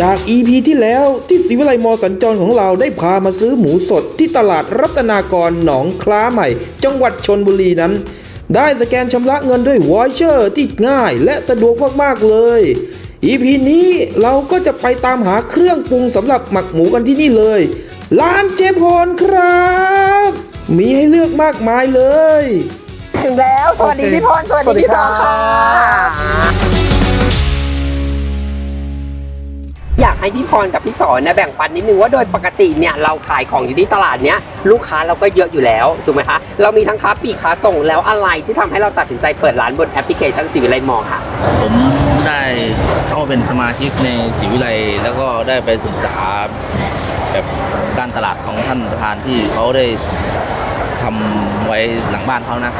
จาก EP ที่แล้วที่ศิวิไลมอสัญจรของเราได้พามาซื้อหมูสดที่ตลาดรัตนากรหนองคล้าใหม่ จังหวัดชนบุรีนั้น ได้สแกนชำระเงินด้วยวอเชอร์ที่ง่ายและสะดวกมาก ๆ เลย EP นี้เราก็จะไปตามหาเครื่องปรุงสำหรับหมักหมูกันที่นี่เลย ร้านเจพรครับ มีให้เลือกมากมายเลย ถึงแล้ว สวัสดีโอเคพี่พรสวัสสวัดีสดีพี่สองครัค่ะ อยากให้พี่พรกับพี่สอนนะแบ่งปันนิดนึงว่าโดยปกติเนี่ยเราขายของอยู่ที่ตลาดเนี้ยลูกค้าเราก็เยอะอยู่แล้วถูกไหมคะเรามีทั้งค้าปลีกค้าส่งแล้วอะไรที่ทำให้เราตัดสินใจเปิดร้านบนแอปพลิเคชันสีวิไลมองค่ะผมได้เข้าเป็นสมาชิกในศรีวิไลแล้วก็ได้ไปศึกษาแบบการตลาดของท่านประธานที่เขาได้ ทำไว้หลังบ้านเขานะ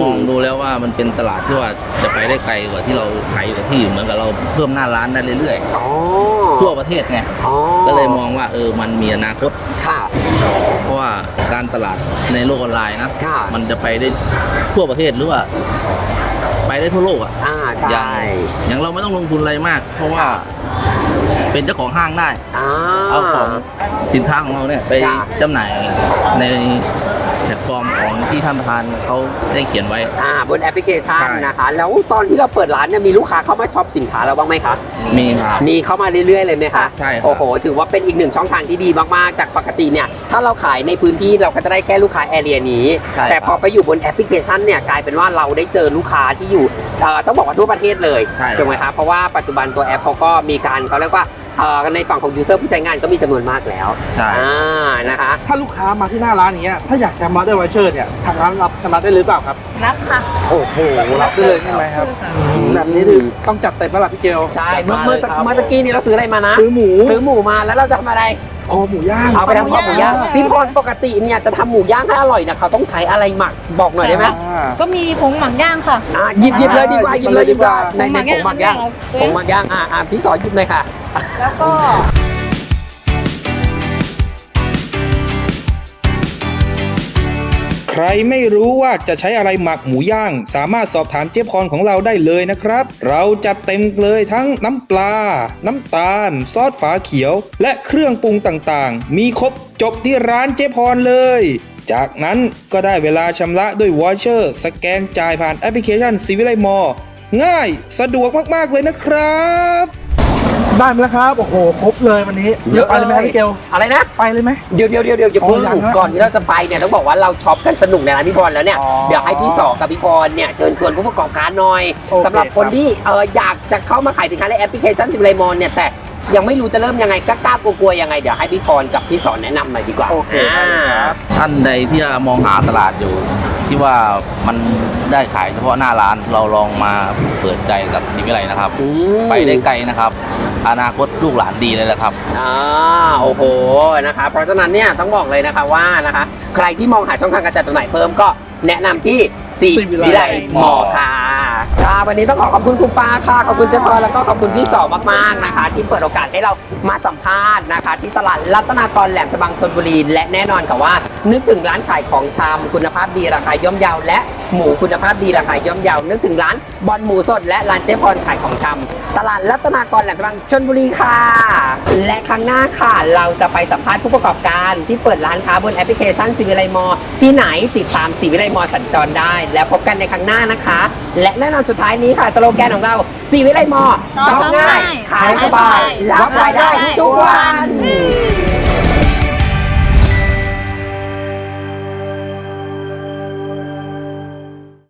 มองดูแล้วว่ามันเป็นตลาดที่ว่าจะไปได้ไกลกว่าที่เราขายอยู่กับที่อยู่เหมือนกับเราเพิ่มหน้าร้านได้เรื่อยอ๋อๆทั่วประเทศไงอ๋อก็เลยมองว่าเออมันมีอนาคต ค่ะเพราะว่าการตลาดในโลกออนไลน์นะ ค่ะมันจะไปได้ทั่วประเทศหรือว่า ไปได้ทั่วโลกอะอ่าอย่าใช่งอย่างเราไม่ต้องลงทุนอะไรมาก เพราะว่าค่ะเป็นเจ้าของห้างได้อ่าเอาของสินค้าของเราเนี่ยไปจ้ะ จำหน่ายในแพลตฟอร์มของที่ท่านประธานเขาได้เขียนไว้ อ่าบนแอปพลิเคชันใช่ นะคะ แล้วตอนที่เราเปิดร้านเนี่ยมีลูกค้าเข้ามาช็อปสินค้าเราบ้างไหมคะ มีครับ มีเข้ามาเรื่อยๆเลยไหมคะใช่ครับ โอ้โห ถือว่าเป็นอีกหนึ่งช่องทางที่ดีมากๆ จากปกติเนี่ย ถ้าเราขายในพื้นที่เราก็จะได้แค่ลูกค้าแอเรียนี้ ใช่แต่พอไปอยู่บนแอปพลิเคชันเนี่ยกลายเป็นว่าเราได้เจอลูกค้าที่อยู่เอ่อต้องบอกว่าทั่วประเทศเลยใช่ ถูกไหมคะเพราะว่าปัจจุบันตัวแอปเขาก็มีการเขาเรียกว่าเอ่อ ในฝั่งของยูเซอร์ผู้ใช้งานก็มีจำนวนมากแล้วใช่อ่านะคะ ถ้าลูกค้ามาที่หน้าร้านอย่างเงี้ยถ้าอยากชำระด้วยไวเชอร์เนี่ยทางร้านรับชำระได้หรือเปล่าครับ รับค่ะโอ้โหรับได้เลยใช่ไหมครับอืมแบบนี้คือต้องจัดเต็มแล้วล่ะพี่เกลใช่เมื่อเมื่อเมื่อตะกี้นี้เราซื้ออะไรมานะ ซื้อหมู ซื้อหมูมาแล้วเราจะทำอะไร คอหมูย่างเอาไปทำข้าวหมูย่างหมูย่างพี่พรปกติเนี่ยจะทำหมูย่างให้อร่อยนะเขาต้องใช้อะไรหมักบอกหน่อยได้ไหมอ่าก็มีผงหมักย่างค่ะอะหยิบหยิบเลยดีกว่าหหยิยิบบเลเลยยดีกว่าดีกว่าในในผงหมักย่างผผงงหหมัมักกย่าย่างงอะอะพี่สอนหยิบเลยค่ะ แล้วก็ รไม่รู้ว่าจะใช้อะไรหมักหมูย่าง สามารถสอบถามเจ๊พรของเราได้เลยนะครับ เราจัดเต็มเลยทั้งน้ำปลา น้ำตาล ซอสฝาเขียว และเครื่องปรุงต่างๆ มีครบจบที่ร้านเจ๊พรเลย จากนั้นก็ได้เวลาชำระด้วยวอเชอร์ สแกนจ่ายผ่านแอปพลิเคชันซีวิไลมอ ง่ายสะดวกมากๆเลยนะครับ ได้มาแล้วครับ โอ้โห ครบเลยวันนี้เยอะไปเลยไหมครับพี่เกลอะไรนะ ไปเลยไหมเดี๋ยวเดี๋ยวเดี๋ยวเดี๋ยวอย่าเพิ่งอ๋อยังนะก่อนที่เราจะไปเนี่ยต้องบอกว่าเราช็อปกันสนุกในร้านพี่พรแล้วเนี่ยอ๋อเดี๋ยวให้พี่สอกับพี่พรเนี่ยเชิญชวนผู้ประกอบการหน่อยโอเคสำหรับคนที่เอออยากจะเข้ามาขายสินค้าในแอปพลิเคชันจิมไลมอนเนี่ยแต่ยังไม่รู้จะเริ่มยังไงกล้าๆกลัวๆยังไง เดี๋ยวให้พี่พรกับพี่สอนแนะนำหน่อยดีกว่าโอเคได้เลยครับท่านใดที่มองหาตลาดอยู่ ที่ว่ามันได้ขายเฉพาะหน้าร้านเราลองมาเปิดใจกับศรีวิไลนะครับอืมไปได้ไกลนะครับ อนาคตลูกหลานดีเลยแหละครับ อ่าโอ้โหนะคะ เพราะฉะนั้นเนี่ยต้องบอกเลยนะคะว่านะคะ ใครที่มองหาช่องทางการจัดจำหน่ายเพิ่มก็แนะนำที่สีศรีวิไลวิไลมอค่ะ ค่ะวันนี้ต้องขอขอบคุณคุณป้าค่ะขอบคุณเจ๊พรแล้วก็ขอบคุณพี่สอมากๆนะคะ ที่เปิดโอกาสให้เรามาสัมภาษณ์นะคะ ที่ตลาดรัตนากรแหลมฉบังชนบุรีและแน่นอนค่ะว่า นึกถึงร้านขายของชำคุณภาพดีราคาย่อมเยาและหมูคุณภาพดีราคาย่อมเยานึกถึงร้านบอลหมูสดและร้านเจ๊พรขายของชำตลาดรัตนากรแหลมฉบังชนบุรีค่ะ และครั้งหน้าค่ะ เราจะไปสัมภาษณ์ผู้ประกอบการที่เปิดร้านค้าบนแอปพลิเคชันสีวิไลมอที่ไหนติดตามสีวิไลมอสัญจรได้ แล้วพบกันในครั้งหน้านะคะ และแน่นอนสุดท้ายนี้ค่ะสโลแกนของเราสีวิไลมอช็อปง่ายขายสบายรับรายได้ทุกวัน